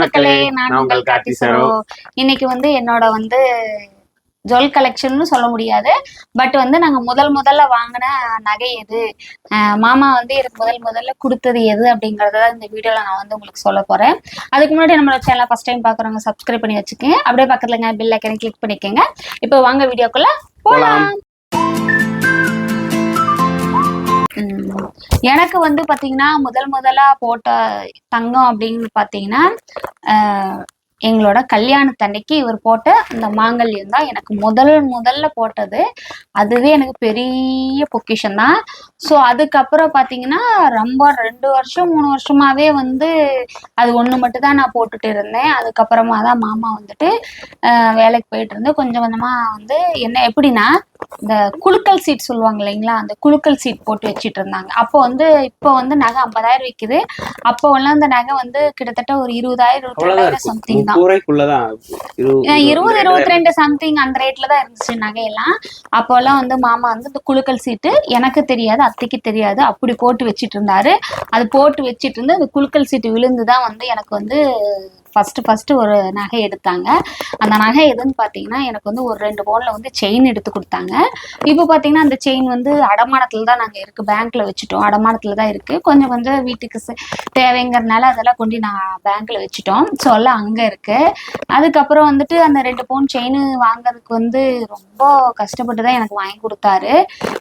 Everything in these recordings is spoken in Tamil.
மக்களே நான் உங்கள் கார்த்தி சரோ. இன்னைக்கு வந்து என்னோட வந்து ஜுவல் கலெக்ஷன்னு சொல்ல முடியாது. பட் வந்து நாங்க முதல் முதல்ல வாங்கின நகை எது? மாமா வந்து எனக்கு முதல் முதல்ல கொடுத்தது எது அப்படிங்கறத இந்த வீடியோல நான் வந்து உங்களுக்கு சொல்ல போறேன். அதுக்கு முன்னாடி நம்மளோட சேனலை ஃபர்ஸ்ட் டைம் பாக்குறவங்க சப்ஸ்கிரைப் பண்ணி வச்சுக்கோங்க. அப்படியே பக்கத்துல பில் ஐக்கனை கிளிக் பண்ணிக்கோங்க. இப்போ வாங்க வீடியோக்குள்ள போலாம். உம் எனக்கு வந்து பாத்தீங்கன்னா முதல் முதலா போட்ட தங்கம் அப்படின்னு பாத்தீங்கன்னா எங்களோட கல்யாணத்தன்னைக்கு இவர் போட்ட அந்த மாங்கல்யம் தான் எனக்கு முதல் முதல்ல போட்டது. அதுவே எனக்கு பெரிய பொக்கிஷன் தான். ஸோ அதுக்கப்புறம் பார்த்தீங்கன்னா ரொம்ப ரெண்டு வருஷம் மூணு வருஷமாவே வந்து அது ஒன்று மட்டும் தான் நான் போட்டுட்டு இருந்தேன். அதுக்கப்புறமா தான் மாமா வந்துட்டு வேலைக்கு போயிட்டு இருந்து கொஞ்சம் கொஞ்சமாக வந்து என்ன எப்படின்னா இந்த குலுக்கல் சீட் சொல்லுவாங்க இல்லைங்களா? அந்த குலுக்கல் சீட் போட்டு வச்சிட்டு இருந்தாங்க. அப்போ வந்து இப்போ வந்து நகை ஐம்பதாயிரம் விற்குது அப்போ எல்லாம் அந்த நகை வந்து கிட்டத்தட்ட ஒரு இருபதாயிரம் இருபத்தி அவ்வளவுதான் ரெண்டாயிரம் இருக்கும். சம்திங் தான். இருபது இருபத்தி ரெண்டு சம்திங் அந்த ரேட்ல தான் இருந்துச்சு நகையெல்லாம். அப்போல்லாம் வந்து மாமா வந்து இந்த குலுக்கல் சீட்டு எனக்கு தெரியாது அத்தைக்கு தெரியாது. அப்படி போட்டு வச்சிட்டு இருந்தாரு. அது போட்டு வச்சிட்டு இருந்து அந்த குலுக்கல் சீட்டு விழுந்து தான் வந்து எனக்கு வந்து ஃபஸ்ட்டு ஃபஸ்ட்டு ஒரு நகை எடுத்தாங்க. அந்த நகை எதுன்னு பார்த்தீங்கன்னா எனக்கு வந்து ஒரு ரெண்டு பவுனில் வந்து செயின் எடுத்து கொடுத்தாங்க. இப்போ பார்த்தீங்கன்னா அந்த செயின் வந்து அடமானத்தில் தான் நாங்கள் இருக்குது பேங்க்கில் வச்சுட்டோம். அடமானத்தில் தான் இருக்குது கொஞ்சம் கொஞ்சம் வீட்டுக்கு சே- தேவைங்கிறதுனால அதெல்லாம் கொண்டு நான் பேங்க்கில் வச்சுட்டோம். ஸோ எல்லாம் அங்கே இருக்குது அதுக்கப்புறம் வந்துட்டு அந்த ரெண்டு பவுன் செயின் வாங்குறதுக்கு வந்து ரொம்ப கஷ்டப்பட்டு தான் எனக்கு வாங்கி கொடுத்தாரு.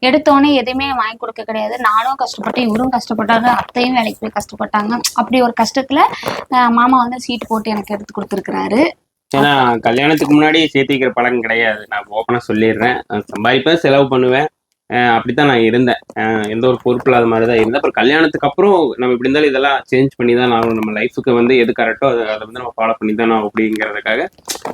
எடுத்தோடனே எதுவுமே வாங்கி கொடுக்க கிடையாது. நானும் கஷ்டப்பட்டேன். இவரும் கஷ்டப்பட்டாங்க. அத்தையும் வேலைக்கு போய் கஷ்டப்பட்டாங்க. அப்படி ஒரு கஷ்டத்தில் மாமா வந்து சீட்டு போட்டு எனக்கு எடுத்து கொடுத்துருக்குறாரு. ஏன்னா கல்யாணத்துக்கு முன்னாடி சேர்த்து வைக்கிற பழக்கம் கிடையாது. நான் ஓப்பனாக சொல்லிடுறேன். சம்பாதிப்பேன் செலவு பண்ணுவேன். அப்படித்தான் நான் இருந்தேன். எந்த ஒரு பொறுப்பு இல்லாத மாதிரி தான் இருந்தேன். அப்புறம் கல்யாணத்துக்கு அப்புறம் நம்ம இப்படி இருந்தாலும் இதெல்லாம் சேஞ்ச் பண்ணி தான் நான் நம்ம லைஃபுக்கு வந்து எது கரெக்டோ அதை அதை வந்து நம்ம ஃபாலோ பண்ணி தான் அப்படிங்கிறதுக்காக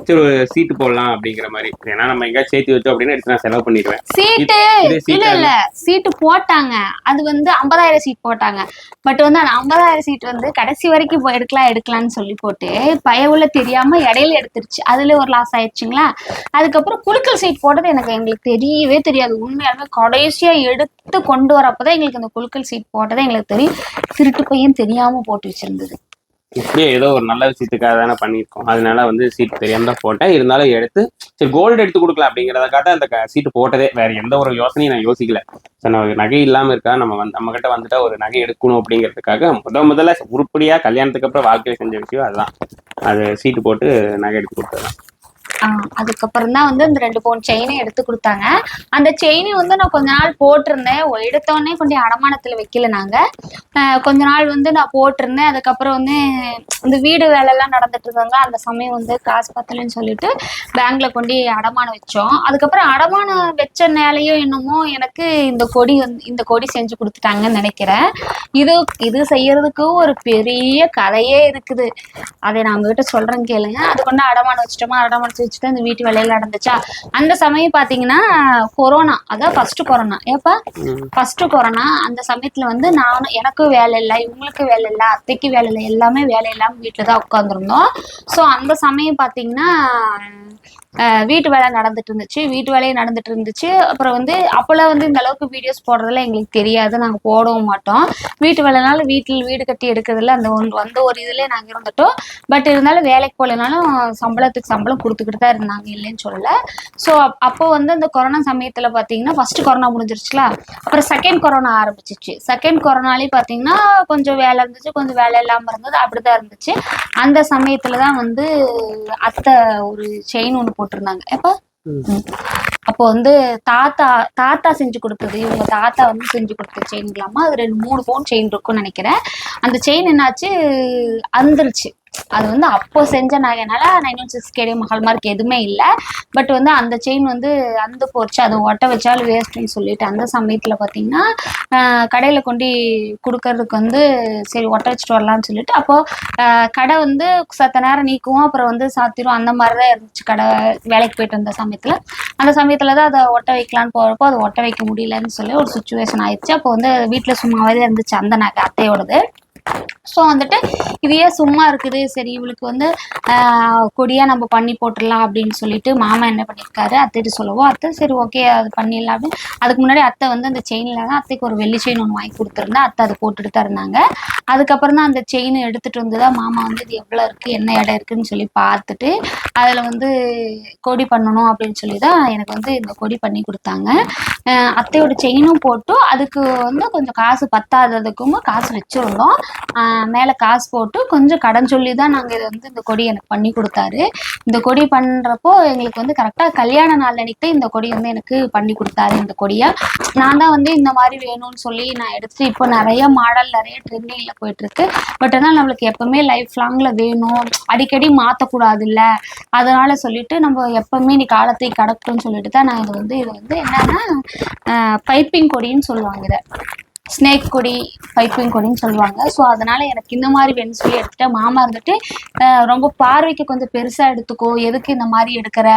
சரி ஒரு சீட்டு போடலாம் அப்படிங்கிற மாதிரி. ஏன்னா நம்ம எங்கேயாவது சேர்த்து வச்சோம் அப்படின்னு எடுத்து நான் செலவு பண்ணிடுவேன். சீட்டு இல்ல சீட்டா இல்ல சீட்டு போட்டாங்க. அது வந்து ஐம்பதாயிரம் சீட் போட்டாங்க. பட் வந்து அந்த ஐம்பதாயிரம் சீட் வந்து கடைசி வரைக்கும் எடுக்கலாம் எடுக்கலாம்னு சொல்லி போட்டு பயவுல தெரியாம இடையில எடுத்துருச்சு. அதுல ஒரு லாஸ் ஆயிடுச்சுங்களா? அதுக்கப்புறம் குலுக்கல் சீட் போட்டது எனக்கு எங்களுக்கு தெரியவே தெரியாது. உண்மையாலுமே கடைசியா எடுத்து கொண்டு வரப்பதான் எங்களுக்கு அந்த குலுக்கல் சீட் போட்டதே எங்களுக்கு தெரியும். திருட்டு பையன் தெரியாம போட்டு வச்சிருந்தது. இப்படியே ஏதோ ஒரு நல்ல விஷயத்துக்காக தானே பண்ணியிருக்கோம். அதனால வந்து சீட் தெரியாம தான் போட்டேன். இருந்தாலும் எடுத்து சரி கோல்டு எடுத்து கொடுக்கலாம் அப்படிங்கறதுக்காக அந்த சீட்டு போட்டதே வேற எந்த ஒரு யோசனையும் நான் யோசிக்கல. சரி நம்ம நகை இல்லாம இருக்கா? நம்ம வந்து நம்ம கிட்ட வந்துட்டா ஒரு நகை எடுக்கணும் அப்படிங்கிறதுக்காக முத முதல்ல உருப்படியா கல்யாணத்துக்கு அப்புறம் வாழ்க்கையை செஞ்ச விஷயம் அதுதான். அது சீட்டு போட்டு நகை எடுத்து கொடுத்ததான் அதுக்கப்புறம் தான் வந்து அந்த ரெண்டு பவுன் செயினை எடுத்து கொடுத்தாங்க. அந்த செயினை வந்து நான் கொஞ்ச நாள் போட்டிருந்தேன். எடுத்தோடனே கொண்டு அடமானத்தில் வைக்கல நாங்கள் கொஞ்ச நாள் வந்து நான் போட்டிருந்தேன். அதுக்கப்புறம் வந்து இந்த வீடு வேலைலாம் நடந்துட்டு இருந்தாங்க அந்த சமயம் வந்து காசு பத்தலைன்னு சொல்லிட்டு பேங்க்ல கொண்டு அடமானம் வச்சோம். அதுக்கப்புறம் அடமானம் வச்ச நேலையோ என்னமோ எனக்கு இந்த கொடி வந்து இந்த கொடி செஞ்சு கொடுத்துட்டாங்கன்னு நினைக்கிறேன். இது இது செய்யறதுக்கு ஒரு பெரிய கதையே இருக்குது. அதை நான் உங்ககிட்ட சொல்றேன் கேளுங்க. அது கொண்டு அடமானம் வச்சிட்டோமா? அடமானம் வச்சுட்டு அந்த வீட்டு வேலையில நடந்துச்சா? அந்த சமயம் பாத்தீங்கன்னா கொரோனா அதான் ஃபர்ஸ்ட் கொரோனா ஏப்பா? ஃபர்ஸ்ட் கொரோனா அந்த சமயத்துல வந்து நானும் எனக்கும் வேலை இல்லை இவங்களுக்கு வேலை இல்லை அத்தைக்கு வேலை இல்லை எல்லாமே வேலை இல்லாம வீட்டுல தான் உட்காந்துருந்தோம் ஸோ அந்த சமயம் பாத்தீங்கன்னா வீட்டு வேலை நடந்துட்டு இருந்துச்சு. வீட்டு வேலையும் நடந்துட்டு இருந்துச்சு. அப்புறம் வந்து அப்போல்லாம் வந்து இந்த அளவுக்கு வீடியோஸ் போடுறதுல எங்களுக்கு தெரியாது. நாங்கள் போடவும் மாட்டோம். வீட்டு வேலைனால வீட்டில் வீடு கட்டி எடுக்கிறதுல அந்த ஒன்று வந்த ஒரு இதுலேயே நாங்கள் இருந்துட்டோம். பட் இருந்தாலும் வேலைக்கு போகலனாலும் சம்பளத்துக்கு சம்பளம் கொடுத்துக்கிட்டு தான் இருந்தாங்க. இல்லைன்னு சொல்லல. ஸோ அப்போ வந்து அந்த கொரோனா சமயத்தில் பார்த்தீங்கன்னா ஃபர்ஸ்ட் கொரோனா முடிஞ்சிருச்சுல. அப்புறம் செகண்ட் கொரோனா ஆரம்பிச்சிச்சு. செகண்ட் கொரோனாலே பார்த்தீங்கன்னா கொஞ்சம் வேலை இருந்துச்சு. கொஞ்சம் வேலை இல்லாமல் இருந்தது. அப்படி தான் இருந்துச்சு. அந்த சமயத்தில் தான் வந்து அத்தை ஒரு செயின் ஒன்று போட்டிருந்தாங்க. எப்போ. அப்போ வந்து தாத்தா தாத்தா செஞ்சு கொடுத்தது இவங்க தாத்தா வந்து செஞ்சு கொடுத்த செயின்களாமா அது ரெண்டு மூணு பவுன் செயின் இருக்கும்னு நினைக்கிறேன். அந்த செயின் என்னாச்சு? அந்துருச்சு. அது வந்து அப்போ செஞ்ச நகைனால nine one six KD hallmark எதுவுமே இல்லை. பட் வந்து அந்த செயின் வந்து அந்து போச்சு அதை ஒட்ட வச்சாலும் வேஸ்ட்னு சொல்லிட்டு அந்த சமயத்தில் பார்த்தீங்கன்னா கடையில் கொண்டு கொடுக்கறதுக்கு வந்து சரி ஒட்ட வச்சுட்டு வரலாம்னு சொல்லிட்டு அப்போது கடை வந்து சத்த நேரம் நீக்குவோம் அப்புறம் வந்து சாத்திரும். அந்த மாதிரி தான் இருந்துச்சு கடை வேலைக்கு போயிட்டு இருந்த சமயத்தில். அந்த சமயத்தில் தான் அதை ஒட்ட வைக்கலான்னு போகிறப்போ அதை ஒட்ட வைக்க முடியலன்னு சொல்லி ஒரு சுச்சுவேஷன் ஆயிடுச்சு. அப்போ வந்து வீட்டில் சும்மாவே இருந்துச்சு அந்த நகை அத்தையோடது. ஸோ வந்துட்டு இது ஏன் சும்மா இருக்குது. சரி இவளுக்கு வந்து ஆஹ், கொடியா நம்ம பண்ணி போட்டுடலாம் அப்படின்னு சொல்லிட்டு மாமா என்ன பண்ணியிருக்காரு? அத்தைட்டு சொல்லவோ அத்தை சரி ஓகே அது பண்ணிடலாம் அப்படின்னு. அதுக்கு முன்னாடி அத்தை வந்து அந்த செயினில் தான் அத்தைக்கு ஒரு வெள்ளி செயின் ஒன்று வாங்கி கொடுத்துருந்தா அத்தை அதை போட்டுட்டு தான் இருந்தாங்க. அதுக்கப்புறம் தான் அந்த செயின் எடுத்துட்டு வந்து தான் மாமா வந்து இது எவ்வளோ இருக்குது என்ன இடம் இருக்குன்னு சொல்லி பார்த்துட்டு அதில் வந்து கொடி பண்ணணும் அப்படின்னு சொல்லி தான் எனக்கு வந்து இந்த கொடி பண்ணி கொடுத்தாங்க. அத்தையோட செயினும் போட்டு அதுக்கு வந்து கொஞ்சம் காசு பத்தாததுக்கும் காசு வச்சுருந்தோம். மேலே காசு போட்டு கொஞ்சம் கடன் சொல்லி தான் நாங்கள் இதை வந்து இந்த கொடி எனக்கு பண்ணி கொடுத்தாரு. இந்த கொடி பண்ணுறப்போ எங்களுக்கு வந்து கரெக்டாக கல்யாண நாள் அன்னைக்கு தான் இந்த கொடி வந்து எனக்கு பண்ணி கொடுத்தாரு இந்த கொடியை. நான் தான் வந்து இந்த மாதிரி வேணும்னு சொல்லி நான் எடுத்துட்டு இப்போ நிறைய மாடல் நிறைய ட்ரெண்டிங்கில் போயிட்டு போயிட்டுருக்கு. பட் ஆனால் நம்மளுக்கு எப்பவுமே லைஃப் லாங்கில் வேணும். அடிக்கடி மாற்றக்கூடாது இல்லை அதனால சொல்லிட்டு நம்ம எப்பவுமே நீ காலத்தை கடக்கும்னு சொல்லிட்டு தான் நான் இது வந்து இது வந்து என்னன்னா பைப்பிங் கொடின்னு சொல்லுவாங்க இதை. ஸ்னேக் கொடி பைப்பிங் கொடின்னு சொல்லுவாங்க. ஸோ அதனால எனக்கு இந்த மாதிரி வேணும்னு சொல்லி எடுத்துட்டேன் மாமா இருந்துட்டு ரொம்ப பார்வைக்கு கொஞ்சம் பெருசாக எடுத்துக்கோ. எதுக்கு இந்த மாதிரி எடுக்கிற?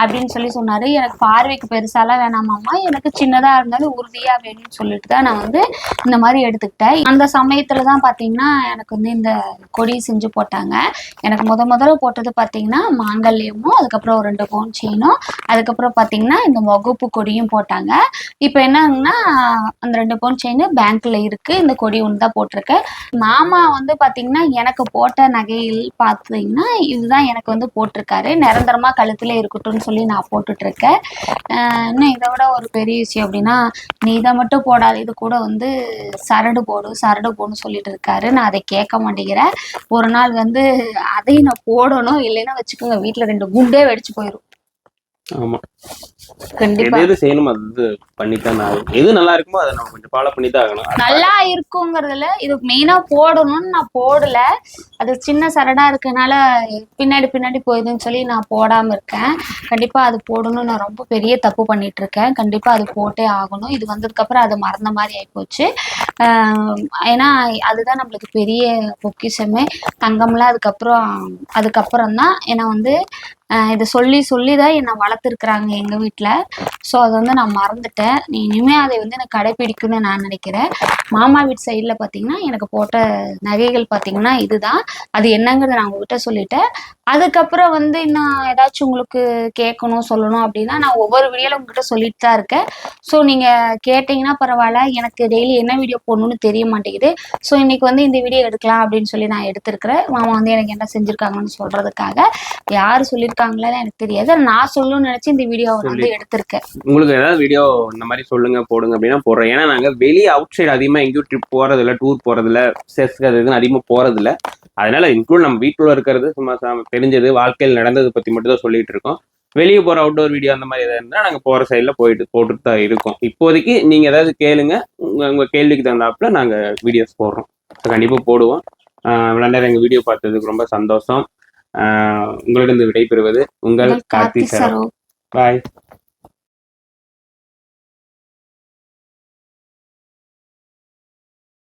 அப்படின்னு சொல்லி சொன்னார். எனக்கு பார்வைக்கு பெருசாலாம் வேணாம் மாமா. எனக்கு சின்னதாக இருந்தாலும் உறுதியாக வேணும்னு சொல்லிட்டு தான் நான் வந்து இந்த மாதிரி எடுத்துக்கிட்டேன். அந்த சமயத்தில் தான் பார்த்தீங்கன்னா எனக்கு வந்து இந்த கொடி செஞ்சு போட்டாங்க. எனக்கு முத முதல்ல போட்டது பார்த்தீங்கன்னா மாங்கல்யமும் அதுக்கப்புறம் ஒரு ரெண்டு பவுன் செயினும் அதுக்கப்புறம் பார்த்தீங்கன்னா இந்த வகுப்பு கொடியும் போட்டாங்க. இப்போ என்னன்னா அந்த ரெண்டு பவுன் செயின் பேங்க்ல இருக்கு. இந்த கொடி ஒன்று தான் போட்டிருக்கேன். மாமா வந்து பார்த்தீங்கன்னா எனக்கு போட்ட நகையில் பார்த்தீங்கன்னா இதுதான் எனக்கு வந்து போட்டிருக்காரு. நிரந்தரமா கழுத்துல இருக்கட்டும்னு சொல்லி நான் போட்டுட்டு இருக்கேன் இன்னும் இதை விட ஒரு பெரிய விஷயம் அப்படின்னா நீ இதை மட்டும் போடாத. இது கூட வந்து சரடு போடு சரடு போடுன்னு சொல்லிட்டு இருக்காரு. நான் அதை கேட்க மாட்டேங்கிறேன். ஒரு நாள் வந்து அதையும் நான் போடணும். இல்லைன்னா வச்சுக்கோங்க வீட்டில் ரெண்டு குண்டே வெடிச்சு போயிடும் ஆமா. எது செய்யணுமோ அது பண்ணித்தான் ஆகணும். எது நல்லா இருக்குமோ அதை நம்ம கொஞ்சம் ஃபாலோ பண்ணி தான் ஆகணும் நல்லா இருக்குங்கிறதுல இது மெயினா போடணும்னு நான் போடல. அது சின்ன சரடா இருக்கனால பின்னாடி பின்னாடி போயிடுதுன்னு சொல்லி நான் போடாம இருக்கேன். கண்டிப்பா அது போடணும்னு நான் ரொம்ப பெரிய தப்பு பண்ணிட்டு இருக்கேன். கண்டிப்பா அது போட்டே ஆகணும். இது வந்ததுக்கு அப்புறம் அது மறந்த மாதிரி ஆயிப்போச்சு. ஆஹ் ஏன்னா அதுதான் நம்மளுக்கு பெரிய பொக்கிஷமே. தங்கம்லாம் அதுக்கப்புறம் அதுக்கப்புறம் தான் ஏன்னா வந்து இதை சொல்லி சொல்லி தான் என்னை வளர்த்துருக்குறாங்க எங்கள் வீட்டில் ஸோ அதை வந்து நான் மறந்துட்டேன். நீ இனிமேல் அதை வந்து எனக்கு கடைப்பிடிக்கணும்னு நான் நினைக்கிறேன். மாமா வீட்டு சைடில் பார்த்தீங்கன்னா எனக்கு போட்ட நகைகள் பார்த்தீங்கன்னா இதுதான். அது என்னங்கிறத நான் உங்ககிட்ட சொல்லிட்டேன். அதுக்கப்புறம் வந்து இன்னும் ஏதாச்சும் உங்களுக்கு கேட்கணும் சொல்லணும் அப்படின்னா நான் ஒவ்வொரு வீடியோவில் உங்ககிட்ட சொல்லிட்டு தான் இருக்கேன். ஸோ நீங்கள் கேட்டிங்கன்னா பரவாயில்ல. எனக்கு டெய்லி என்ன வீடியோ போடணும்னு தெரிய மாட்டேங்குது. ஸோ இன்னைக்கு வந்து இந்த வீடியோ எடுக்கலாம் அப்படின்னு சொல்லி நான் எடுத்திருக்கிறேன். மாமா வந்து எனக்கு என்ன செஞ்சுருக்காங்கன்னு சொல்கிறதுக்காக யார் சொல்லியிருக்காங்களே எனக்கு தெரியாது. நான் சொல்லணும்னு நினச்சி இந்த வீடியோவை நான் வந்து எடுத்திருக்கேன். உங்களுக்கு ஏதாவது வீடியோ இந்த மாதிரி சொல்லுங்க போடுங்க அப்படின்னா போடுறோம் ஏன்னா நாங்க வெளியே அவுட் சைடு அதிகமா எங்கேயும் ட்ரிப் போறதில்ல டூர் போறதில்ல செஸ் அது இதுன்னு அதிகமா போறதில்ல. அதனால இன்க்ளூட் நம்ம வீட்டுல இருக்கிறது சும்மா தெரிஞ்சது வாழ்க்கையில் நடந்தது பத்தி மட்டும் தான் சொல்லிட்டு இருக்கோம். வெளியே போற அவுட்டோர் வீடியோ அந்த மாதிரி ஏதாவது இருந்தா நாங்க போற சைட்ல போயிட்டு போட்டுட்டு தான் இருக்கோம். இப்போதைக்கு நீங்க ஏதாவது கேளுங்க உங்க உங்க கேள்விக்கு தகுந்தாப்புல நாங்க வீடியோஸ் போடுறோம். கண்டிப்பா போடுவோம். ஆஹ் இவ்வளவு நேரம் எங்க வீடியோ பார்த்ததுக்கு ரொம்ப சந்தோஷம். உங்களிடம் விடைபெறுவது உங்கள் கார்த்தி சரோ. பாய்